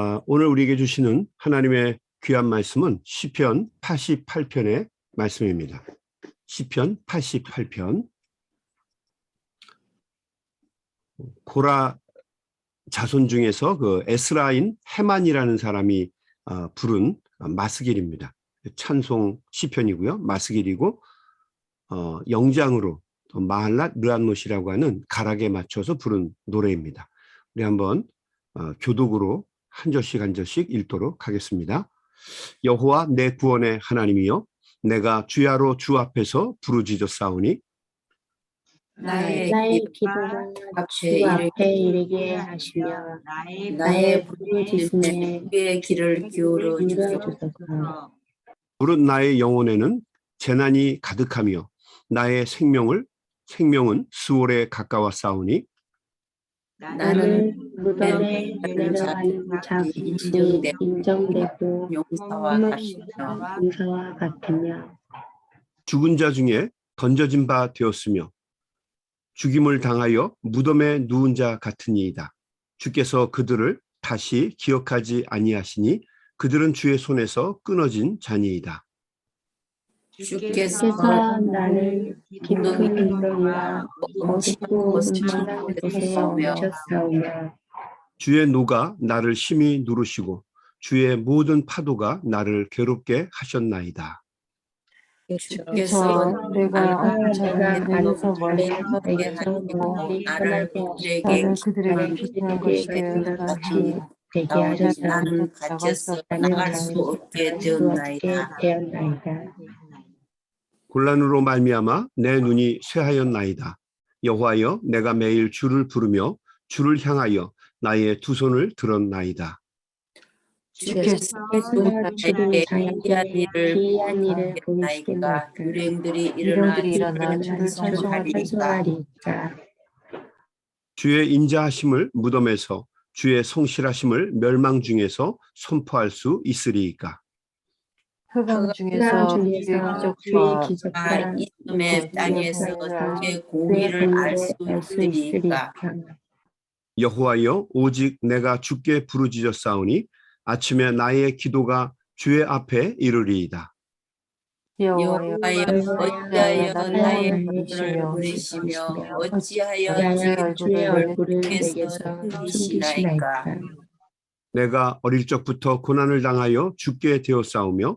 아, 오늘 우리에게 주시는 하나님의 귀한 말씀은 시편 88편의 말씀입니다. 시편 88편 고라 자손 중에서 그 에스라인 헤만이라는 사람이 아, 부른 마스길입니다. 찬송 시편이고요. 마스길이고 어, 영장으로 또 마할랏 르안못이라고 하는 가락에 맞춰서 부른 노래입니다. 우리 한번 어, 교독으로 한 절씩 한 절씩 읽도록 하겠습니다. 여호와 내 구원의 하나님이여 내가 주야로 주 앞에서 부르짖어 싸우니 나의, 기도가 앞에 주 앞에 이르게 하시며 나의 부르짖음에 길을 기울여 주소서. 주소서. 부른 나의 영혼에는 재난이 가득하며 나의 생명을 생명은 수월에 가까워 싸우니 나는 무덤에 내려가는 자들이 인정되고 용사와 흠없이 같으며 인사와 같으며 죽은 자 중에 던져진 바 되었으며 죽임을 당하여 무덤에 누운 자 같으니이다. 주께서 그들을 다시 기억하지 아니하시니 그들은 주의 손에서 끊어진 자니이다. 주께서 나를 깊은 인도와 어둡고 음침한 곳에 싸우며 멈췄사오며 주의 노가 나를 심히 누르시고 주의 모든 파도가 나를 괴롭게 하셨나이다. 주께서 내가 아픈 내게서 멀리 하게 하시고 나를 그들에게 그들에게 것이 되었다 같이 되게. 나는 갇혀서 나갈 수 없게 되었나이다. 곤란으로 말미암아 내 눈이 쇠하였나이다. 여호와여 내가 매일 주를 부르며 주를 향하여 나의 두 손을 들었나이다. 주께서 자에게 기이한 일을 보이시나이까 유령들이 일어나. 찬송하리이다. 주의 인자하심을 무덤에서 주의 성실하심을 멸망 중에서 선포할 수 있으리이까. 흑암 중에서 주의 주의 기적과 이음의 땅에서 주의 공의를 알 수 있으리이까? 여호와여 오직 내가 주께 부르짖었사오니 아침에 나의 기도가 주의 앞에 이르리이다. 여호와여 어찌하여 나의 얼굴을 보내시며 어찌하여 주의 얼굴을 내게서 숨기시나이까? 숨기시나이까? 내가 어릴 적부터 고난을 당하여 죽게 되었사오며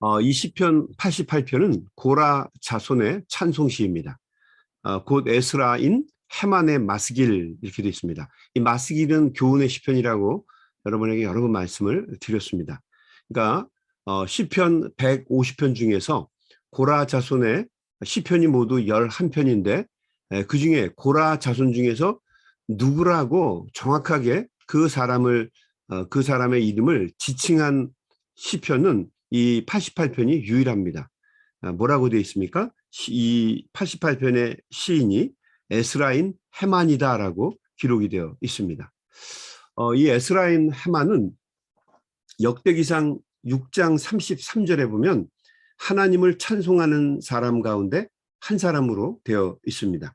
어, 이 시편 88편은 고라 자손의 찬송시입니다. 어, 곧 에스라인 헤만의 마스길 이렇게 되어 있습니다. 이 마스길은 교훈의 시편이라고 여러분에게 여러 번 말씀을 드렸습니다. 그러니까 어, 시편 150편 중에서 고라 자손의 시편이 모두 11편인데 그 중에 고라 자손 중에서 누구라고 정확하게 그 사람을 어, 그 사람의 이름을 지칭한 시편은 이 88편이 유일합니다. 아, 뭐라고 되어 있습니까? 시- 이 88편의 시인이 에스라인 헤만이다라고 기록이 되어 있습니다. 어, 이 에스라인 헤만은 역대기상 6장 33절에 보면 하나님을 찬송하는 사람 가운데 한 사람으로 되어 있습니다.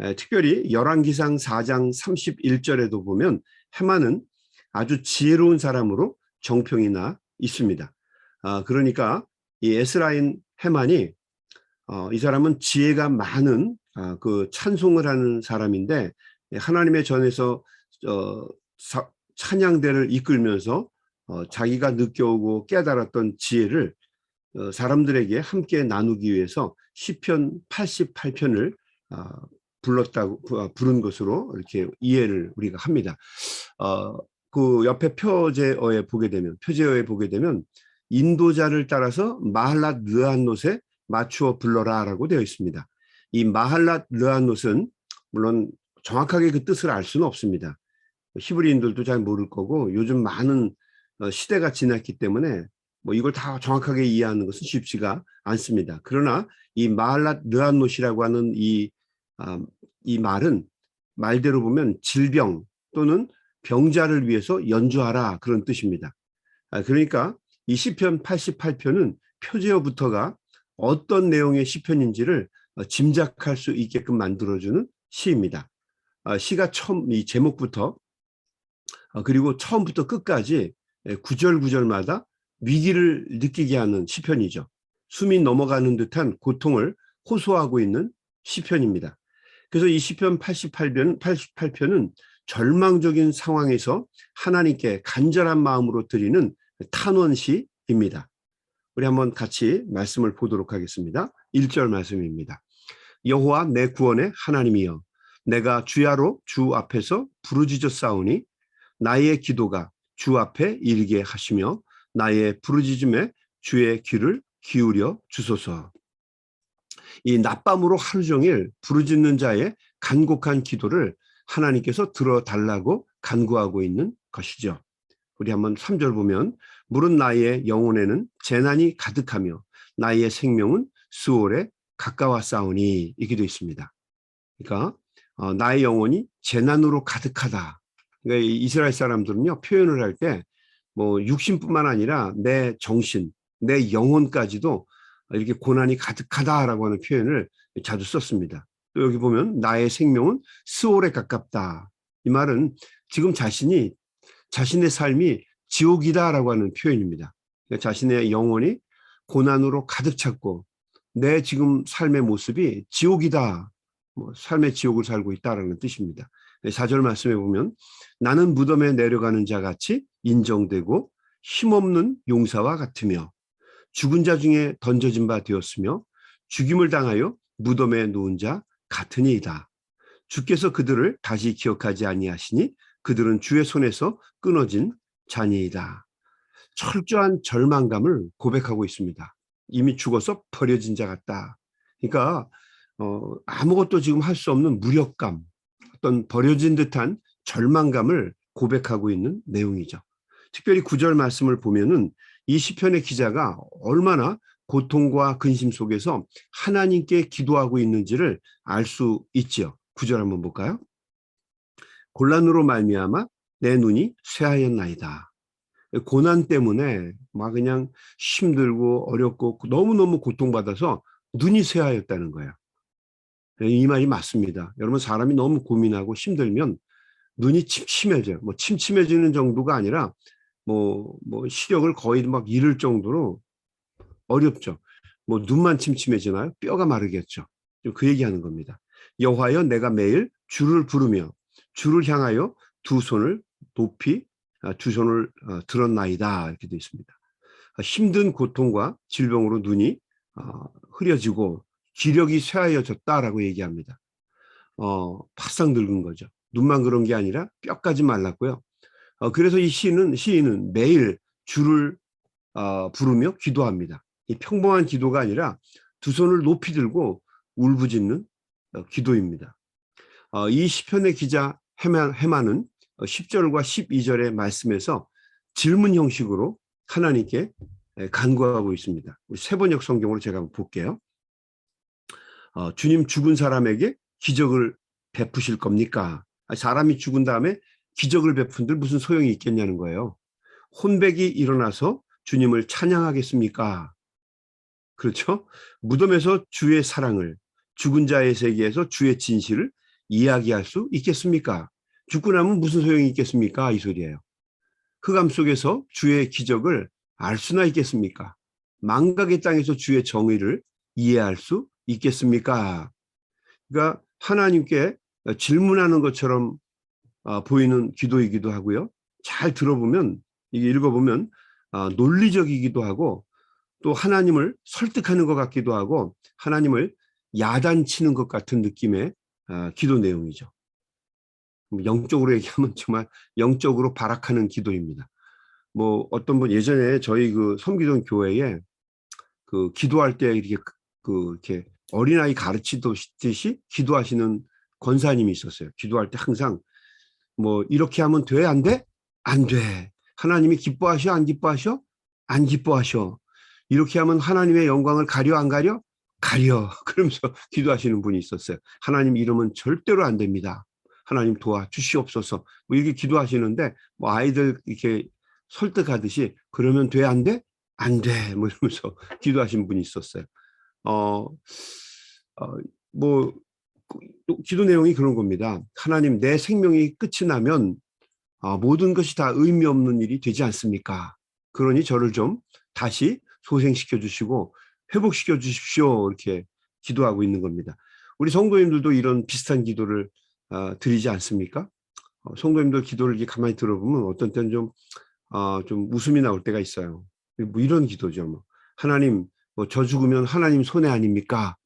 에, 특별히 열왕기상 4장 31절에도 보면 헤만은 아주 지혜로운 사람으로 정평이나 있습니다. 아, 그러니까 이 에스라인 헤만이 어, 이 사람은 지혜가 많은 아, 그 찬송을 하는 사람인데 하나님의 전에서 어, 사- 찬양대를 이끌면서 어, 자기가 느껴오고 깨달았던 지혜를 어, 사람들에게 함께 나누기 위해서 시편 88편을 아, 불렀다고 부- 아, 부른 것으로 이렇게 이해를 우리가 합니다. 어, 그 옆에 표제어에 보게 되면 표제어에 보게 되면 인도자를 따라서 마할랏 르한롯에 맞추어 불러라라고 되어 있습니다. 이 마할랏 르한롯은 물론 정확하게 그 뜻을 알 수는 없습니다. 히브리인들도 잘 모를 거고 요즘 많은 어, 시대가 지났기 때문에 뭐 이걸 다 정확하게 이해하는 것은 쉽지가 않습니다. 그러나 이 마할랏 느안노시라고 하는 이, 아, 이 말은 말대로 보면 질병 또는 병자를 위해서 연주하라 그런 뜻입니다. 아, 그러니까 이 시편 88편은 표제어부터가 어떤 내용의 시편인지를 어, 짐작할 수 있게끔 만들어주는 시입니다. 아, 시가 처음 이 제목부터 어, 그리고 처음부터 끝까지 예, 구절 구절마다 위기를 느끼게 하는 시편이죠. 숨이 넘어가는 듯한 고통을 호소하고 있는 시편입니다. 그래서 이 시편 88편, 88편은 절망적인 상황에서 하나님께 간절한 마음으로 드리는 탄원시입니다. 우리 한번 같이 말씀을 보도록 하겠습니다. 1절 말씀입니다. 여호와 내 구원의 하나님이여 내가 주야로 주 앞에서 부르짖어 싸우니 나의 기도가 주 앞에 이르게 하시며 나의 부르짖음에 주의 귀를 기울여 주소서. 이 낮밤으로 하루 종일 부르짖는 자의 간곡한 기도를 하나님께서 들어달라고 간구하고 있는 것이죠. 우리 한번 3절 보면 물은 나의 영혼에는 재난이 가득하며 나의 생명은 수월에 가까워 싸우니 되어 있습니다. 그러니까 어, 나의 영혼이 재난으로 가득하다. 그러니까 이 이스라엘 사람들은요 표현을 할 때 뭐 육신뿐만 아니라 내 정신, 내 영혼까지도 이렇게 고난이 가득하다라고 하는 표현을 자주 썼습니다. 또 여기 보면 나의 생명은 스올에 가깝다. 이 말은 지금 자신이 자신의 삶이 지옥이다라고 하는 표현입니다. 그러니까 자신의 영혼이 고난으로 가득 찼고 내 지금 삶의 모습이 지옥이다. 뭐 삶의 지옥을 살고 있다라는 뜻입니다. 4절 말씀에 보면 나는 무덤에 내려가는 자 같이 인정되고 힘없는 용사와 같으며 죽은 자 중에 던져진 바 되었으며 죽임을 당하여 무덤에 누운 자 같으니이다. 주께서 그들을 다시 기억하지 아니하시니 그들은 주의 손에서 끊어진 자니이다. 철저한 절망감을 고백하고 있습니다. 이미 죽어서 버려진 자 같다. 그러니까 어, 아무것도 지금 할 수 없는 무력감, 어떤 버려진 듯한 절망감을 고백하고 있는 내용이죠. 특별히 구절 말씀을 보면은 이 시편의 기자가 얼마나 고통과 근심 속에서 하나님께 기도하고 있는지를 알 수 있지요. 구절 한번 볼까요? 곤란으로 말미암아 내 눈이 쇠하였나이다. 고난 때문에 막 그냥 힘들고 어렵고 너무너무 고통받아서 눈이 쇠하였다는 거예요. 이 말이 맞습니다. 여러분 사람이 너무 고민하고 힘들면 눈이 침침해져요. 뭐 침침해지는 정도가 아니라 뭐, 뭐 시력을 거의 막 잃을 정도로 어렵죠. 뭐 눈만 침침해지나요? 뼈가 마르겠죠. 그 얘기하는 겁니다. 여호와여 내가 매일 주를 부르며 주를 향하여 두 손을 높이 아, 두 손을 어, 들었나이다 이렇게 되어 있습니다. 아, 힘든 고통과 질병으로 눈이 어, 흐려지고 기력이 쇠하여졌다라고 얘기합니다. 어, 바싹 늙은 거죠. 눈만 그런 게 아니라 뼈까지 말랐고요. 어, 그래서 이 시인은 시인은 매일 주를 어, 부르며 기도합니다. 이 평범한 기도가 아니라 두 손을 높이 들고 울부짖는 어, 기도입니다. 어, 이 시편의 기자 헤만, 헤만은 10절과 12절의 말씀에서 질문 형식으로 하나님께 에, 간구하고 있습니다. 우리 세번역 성경으로 제가 한번 볼게요. 어, 주님 죽은 사람에게 기적을 베푸실 겁니까? 사람이 죽은 다음에 기적을 베푼들 무슨 소용이 있겠냐는 거예요. 혼백이 일어나서 주님을 찬양하겠습니까? 그렇죠? 무덤에서 주의 사랑을, 죽은 자의 세계에서 주의 진실을 이야기할 수 있겠습니까? 죽고 나면 무슨 소용이 있겠습니까? 이 소리예요. 흑암 속에서 주의 기적을 알 수나 있겠습니까? 망각의 땅에서 주의 정의를 이해할 수 있겠습니까? 그러니까 하나님께 질문하는 것처럼 어, 보이는 기도이기도 하고요. 잘 들어보면 이게 읽어보면 어, 논리적이기도 하고 또 하나님을 설득하는 것 같기도 하고 하나님을 야단치는 것 같은 느낌의 어, 기도 내용이죠. 영적으로 얘기하면 정말 영적으로 발악하는 기도입니다. 뭐 어떤 분 예전에 저희 그 섬기던 교회에 그 기도할 때 이렇게 그 이렇게 어린아이 가르치듯이 기도하시는 권사님이 있었어요. 기도할 때 항상 뭐 이렇게 하면 돼? 안 돼? 안 돼. 하나님이 기뻐하셔? 안 기뻐하셔? 안 기뻐하셔. 이렇게 하면 하나님의 영광을 가려 안 가려? 가려. 그러면서 기도하시는 분이 있었어요. 하나님 이러면 절대로 안 됩니다. 하나님 도와 주시옵소서. 뭐 이렇게 기도하시는데 뭐 아이들 이렇게 설득하듯이 그러면 돼? 안 돼? 안 돼. 뭐 이러면서 기도하신 분이 있었어요. 어, 어, 뭐, 그, 또 기도 내용이 그런 겁니다. 하나님, 내 생명이 끝이 나면 아, 모든 것이 다 의미 없는 일이 되지 않습니까? 그러니 저를 좀 다시 소생시켜 주시고 회복시켜 주십시오. 이렇게 기도하고 있는 겁니다. 우리 성도님들도 이런 비슷한 기도를 아, 드리지 않습니까? 어, 성도님들 기도를 이렇게 가만히 들어보면 어떤 때는 좀, 아, 좀 웃음이 나올 때가 있어요. 뭐 이런 기도죠. 뭐. 하나님, 뭐 저 죽으면 하나님 손해 아닙니까?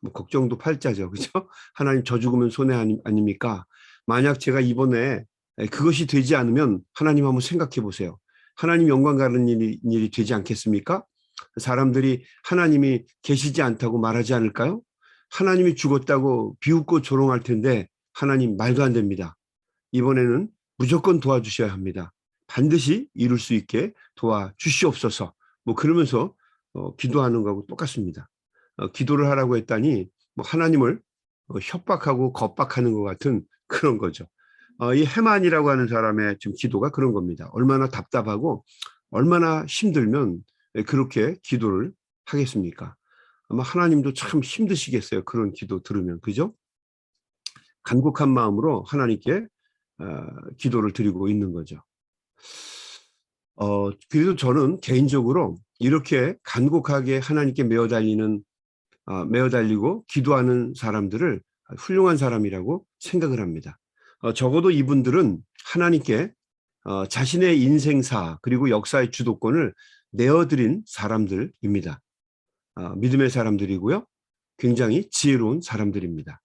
뭐 걱정도 팔자죠. 그죠? 하나님 저 죽으면 손해 아니, 아닙니까? 만약 제가 이번에 그것이 되지 않으면 하나님 한번 생각해 보세요. 하나님 영광 가는 일이, 일이 되지 않겠습니까? 사람들이 하나님이 계시지 않다고 말하지 않을까요? 하나님이 죽었다고 비웃고 조롱할 텐데 하나님 말도 안 됩니다. 이번에는 무조건 도와주셔야 합니다. 반드시 이룰 수 있게 도와주시옵소서. 뭐 그러면서 어, 기도하는 거하고 똑같습니다. 어, 기도를 하라고 했다니 뭐 하나님을 어, 협박하고 겁박하는 것 같은 그런 거죠. 어, 이 해만이라고 하는 사람의 지금 기도가 그런 겁니다. 얼마나 답답하고 얼마나 힘들면 그렇게 기도를 하겠습니까? 아마 하나님도 참 힘드시겠어요. 그런 기도 들으면 그죠? 간곡한 마음으로 하나님께 어, 기도를 드리고 있는 거죠. 어, 그래도 저는 개인적으로 이렇게 간곡하게 하나님께 메어 달리는 어, 메어 달리고 기도하는 사람들을 훌륭한 사람이라고 생각을 합니다. 어, 적어도 이분들은 하나님께 어, 자신의 인생사 그리고 역사의 주도권을 내어드린 사람들입니다. 어, 믿음의 사람들이고요. 굉장히 지혜로운 사람들입니다.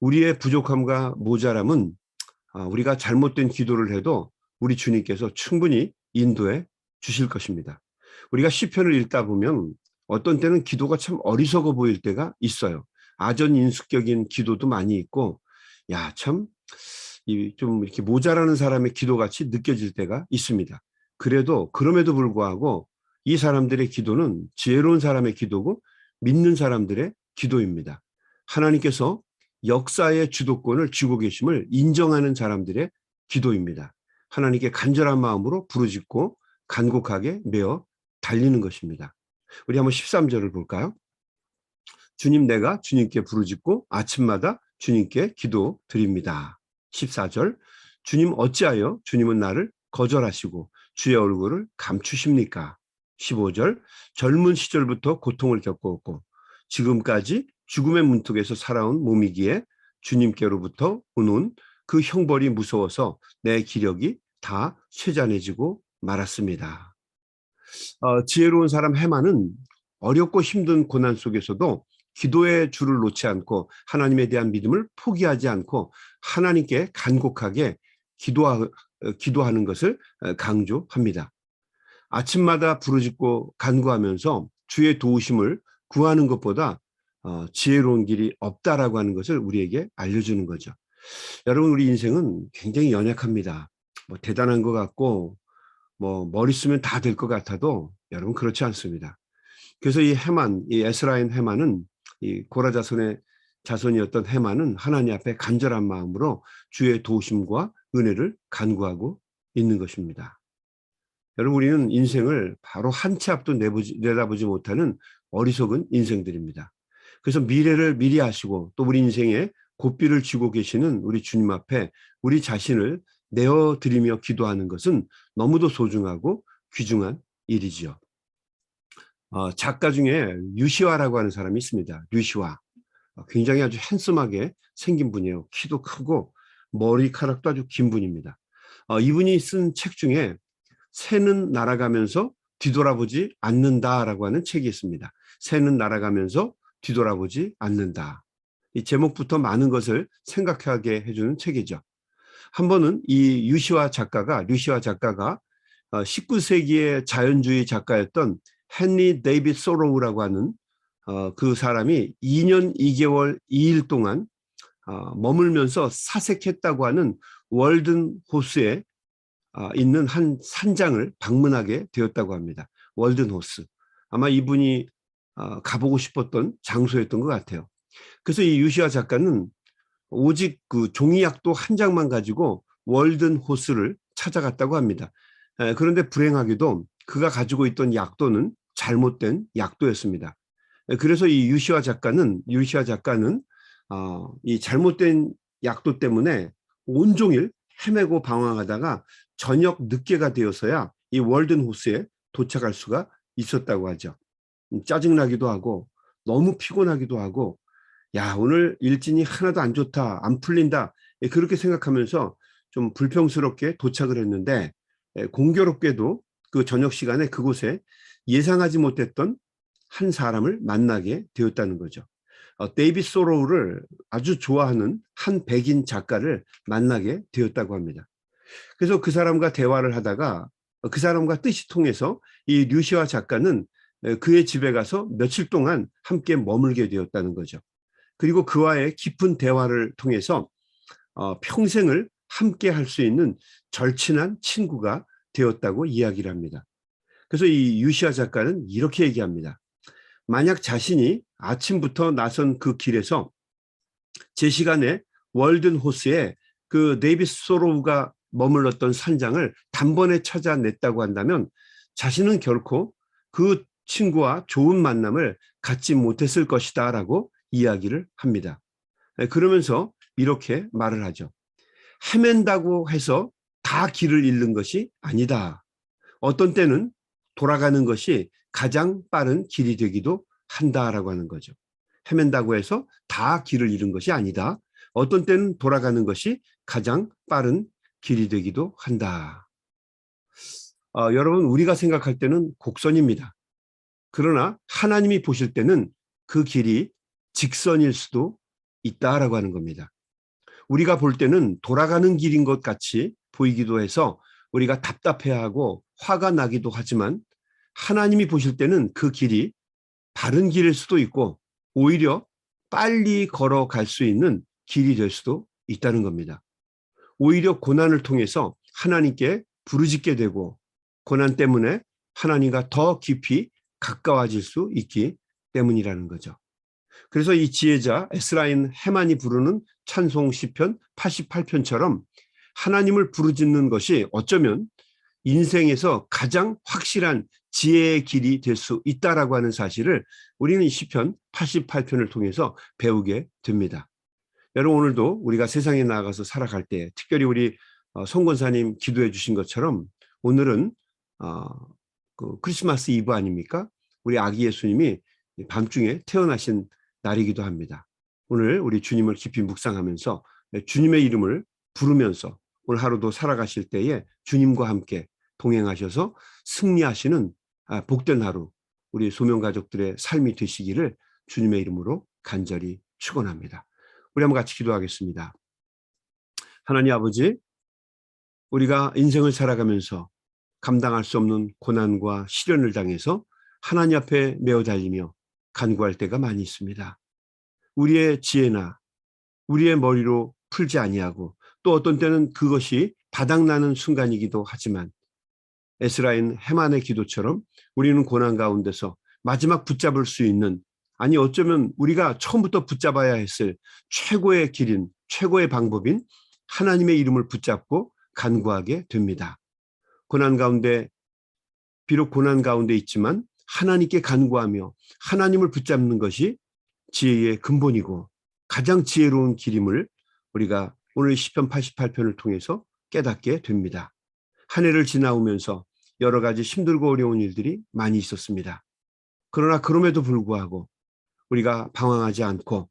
우리의 부족함과 모자람은 어, 우리가 잘못된 기도를 해도 우리 주님께서 충분히 인도해 주실 것입니다. 우리가 시편을 읽다 보면 어떤 때는 기도가 참 어리석어 보일 때가 있어요. 아전인수격인 기도도 많이 있고, 야, 참, 이좀 이렇게 모자라는 사람의 기도같이 느껴질 때가 있습니다. 그래도, 그럼에도 불구하고 이 사람들의 기도는 지혜로운 사람의 기도고 믿는 사람들의 기도입니다. 하나님께서 역사의 주도권을 쥐고 계심을 인정하는 사람들의 기도입니다. 하나님께 간절한 마음으로 부르짖고 간곡하게 메어 달리는 것입니다. 우리 한번 13절을 볼까요? 주님 내가 주님께 부르짖고 아침마다 주님께 기도 드립니다. 14절 주님 어찌하여 주님은 나를 거절하시고 주의 얼굴을 감추십니까? 15절 젊은 시절부터 고통을 겪었고 지금까지 죽음의 문턱에서 살아온 몸이기에 주님께로부터 오는 그 형벌이 무서워서 내 기력이 다 쇠잔해지고 말았습니다. 어, 지혜로운 사람 해마는 어렵고 힘든 고난 속에서도 기도의 줄을 놓지 않고 하나님에 대한 믿음을 포기하지 않고 하나님께 간곡하게 기도하, 어, 기도하는 것을 어, 강조합니다. 아침마다 부르짖고 간구하면서 주의 도우심을 구하는 것보다 어, 지혜로운 길이 없다라고 하는 것을 우리에게 알려주는 거죠. 여러분 우리 인생은 굉장히 연약합니다. 뭐 대단한 것 같고 뭐 머리 쓰면 다 될 것 같아도 여러분 그렇지 않습니다. 그래서 이 해만, 이 에스라인 해만은 이 고라 자손의 자손이었던 해만은 하나님 앞에 간절한 마음으로 주의 도우심과 은혜를 간구하고 있는 것입니다. 여러분 우리는 인생을 바로 한 치 앞도 내보지, 내다보지 못하는 어리석은 인생들입니다. 그래서 미래를 미리 하시고 또 우리 인생에 고삐를 쥐고 계시는 우리 주님 앞에 우리 자신을 내어드리며 기도하는 것은 너무도 소중하고 귀중한 일이지요. 어, 작가 중에 유시화라고 하는 사람이 있습니다. 유시화. 어, 굉장히 아주 핸섬하게 생긴 분이에요. 키도 크고 머리카락도 아주 긴 분입니다. 어, 이분이 쓴 책 중에 새는 날아가면서 뒤돌아보지 않는다라고 하는 책이 있습니다. 새는 날아가면서 뒤돌아보지 않는다. 이 제목부터 많은 것을 생각하게 해주는 책이죠. 한 번은 이 유시화 작가가 류시화 작가가 19세기의 자연주의 작가였던 헨리 데이빗 소로우라고 하는 어, 그 사람이 2년 2개월 2일 동안 어, 머물면서 사색했다고 하는 월든 호수에 아, 있는 한 산장을 방문하게 되었다고 합니다. 월든 호스. 아마 이분이 아, 가보고 싶었던 장소였던 것 같아요. 그래서 이 유시아 작가는 오직 그 종이약도 한 장만 가지고 월든 호스를 찾아갔다고 합니다. 에, 그런데 불행하게도 그가 가지고 있던 약도는 잘못된 약도였습니다. 에, 그래서 이 유시아 작가는 유시아 작가는 어, 이 잘못된 약도 때문에 온종일 헤매고 방황하다가 저녁 늦게가 되어서야 이 월든 호스에 도착할 수가 있었다고 하죠. 음, 짜증나기도 하고 너무 피곤하기도 하고 야 오늘 일진이 하나도 안 좋다 안 풀린다 예, 그렇게 생각하면서 좀 불평스럽게 도착을 했는데 예, 공교롭게도 그 저녁 시간에 그곳에 예상하지 못했던 한 사람을 만나게 되었다는 거죠. 어, 데이비 소로우를 아주 좋아하는 한 백인 작가를 만나게 되었다고 합니다. 그래서 그 사람과 대화를 하다가 그 사람과 뜻이 통해서 이 류시아 작가는 에, 그의 집에 가서 며칠 동안 함께 머물게 되었다는 거죠. 그리고 그와의 깊은 대화를 통해서 어, 평생을 함께 할 수 있는 절친한 친구가 되었다고 이야기를 합니다. 그래서 이 유시아 작가는 이렇게 얘기합니다. 만약 자신이 아침부터 나선 그 길에서 제 시간에 월든 호스에 그 데이비스 소로우가 머물렀던 산장을 단번에 찾아냈다고 한다면 자신은 결코 그 친구와 좋은 만남을 갖지 못했을 것이다 라고 이야기를 합니다. 네, 그러면서 이렇게 말을 하죠. 헤맨다고 해서 다 길을 잃는 것이 아니다. 어떤 때는 돌아가는 것이 가장 빠른 길이 되기도 한다라고 하는 거죠. 헤맨다고 해서 다 길을 잃은 것이 아니다. 어떤 때는 돌아가는 것이 가장 빠른 길이 되기도 한다. 어, 여러분 우리가 생각할 때는 곡선입니다. 그러나 하나님이 보실 때는 그 길이 직선일 수도 있다라고 하는 겁니다. 우리가 볼 때는 돌아가는 길인 것 같이 보이기도 해서 우리가 답답해하고 화가 나기도 하지만 하나님이 보실 때는 그 길이 바른 길일 수도 있고 오히려 빨리 걸어갈 수 있는 길이 될 수도 있다는 겁니다. 오히려 고난을 통해서 하나님께 부르짖게 되고 고난 때문에 하나님과 더 깊이 가까워질 수 있기 때문이라는 거죠. 그래서 이 지혜자 에스라인 헤만이 부르는 찬송 시편 88편처럼 하나님을 부르짖는 것이 어쩌면 인생에서 가장 확실한 지혜의 길이 될 수 있다라고 하는 사실을 우리는 이 시편 88편을 통해서 배우게 됩니다. 여러분 오늘도 우리가 세상에 나가서 살아갈 때 특별히 우리 어, 송권사님 기도해 주신 것처럼 오늘은 어, 그 크리스마스 이브 아닙니까? 우리 아기 예수님이 밤중에 태어나신 날이기도 합니다. 오늘 우리 주님을 깊이 묵상하면서 주님의 이름을 부르면서 오늘 하루도 살아가실 때에 주님과 함께 동행하셔서 승리하시는 아, 복된 하루 우리 소명 가족들의 삶이 되시기를 주님의 이름으로 간절히 축원합니다. 우리 한번 같이 기도하겠습니다. 하나님 아버지, 우리가 인생을 살아가면서 감당할 수 없는 고난과 시련을 당해서 하나님 앞에 메어 달리며 간구할 때가 많이 있습니다. 우리의 지혜나 우리의 머리로 풀지 아니하고 또 어떤 때는 그것이 바닥나는 순간이기도 하지만 에스라인 해만의 기도처럼 우리는 고난 가운데서 마지막 붙잡을 수 있는 아니 어쩌면 우리가 처음부터 붙잡아야 했을 최고의 길인 최고의 방법인 하나님의 이름을 붙잡고 간구하게 됩니다. 고난 가운데 비록 고난 가운데 있지만 하나님께 간구하며 하나님을 붙잡는 것이 지혜의 근본이고 가장 지혜로운 길임을 우리가 오늘 시편 88편을 통해서 깨닫게 됩니다. 한 해를 지나오면서 여러 가지 힘들고 어려운 일들이 많이 있었습니다. 그러나 그럼에도 불구하고 우리가 방황하지 않고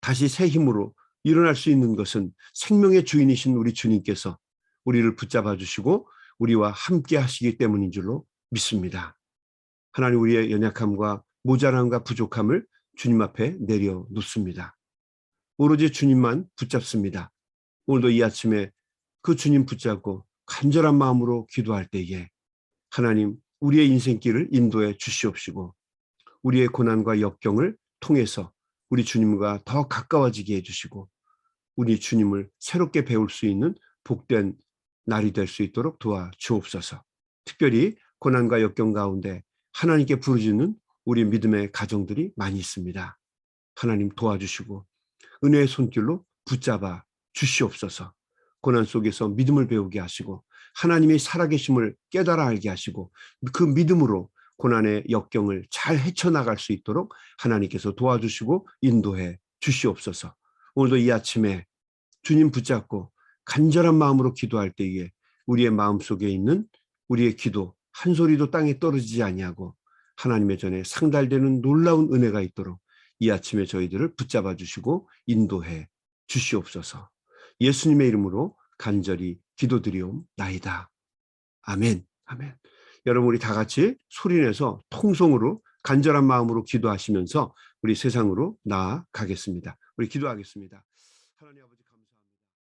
다시 새 힘으로 일어날 수 있는 것은 생명의 주인이신 우리 주님께서 우리를 붙잡아 주시고 우리와 함께 하시기 때문인 줄로 믿습니다. 하나님 우리의 연약함과 모자람과 부족함을 주님 앞에 내려 놓습니다. 오로지 주님만 붙잡습니다. 오늘도 이 아침에 그 주님 붙잡고 간절한 마음으로 기도할 때에 하나님 우리의 인생길을 인도해 주시옵시고 우리의 고난과 역경을 통해서 우리 주님과 더 가까워지게 해주시고 우리 주님을 새롭게 배울 수 있는 복된 날이 될 수 있도록 도와 주옵소서. 특별히 고난과 역경 가운데 하나님께 부르짖는 우리 믿음의 가정들이 많이 있습니다. 하나님 도와주시고 은혜의 손길로 붙잡아 주시옵소서. 고난 속에서 믿음을 배우게 하시고 하나님의 살아계심을 깨달아 알게 하시고 그 믿음으로 고난의 역경을 잘 헤쳐나갈 수 있도록 하나님께서 도와주시고 인도해 주시옵소서. 오늘도 이 아침에 주님 붙잡고 간절한 마음으로 기도할 때에 우리의 마음 속에 있는 우리의 기도 한 소리도 땅에 떨어지지 아니하고 하나님의 전에 상달되는 놀라운 은혜가 있도록 이 아침에 저희들을 붙잡아 주시고 인도해 주시옵소서. 예수님의 이름으로 간절히 기도드리옵나이다. 아멘. 아멘. 여러분 우리 다 같이 소리내서 통성으로 간절한 마음으로 기도하시면서 우리 세상으로 나아가겠습니다. 우리 기도하겠습니다.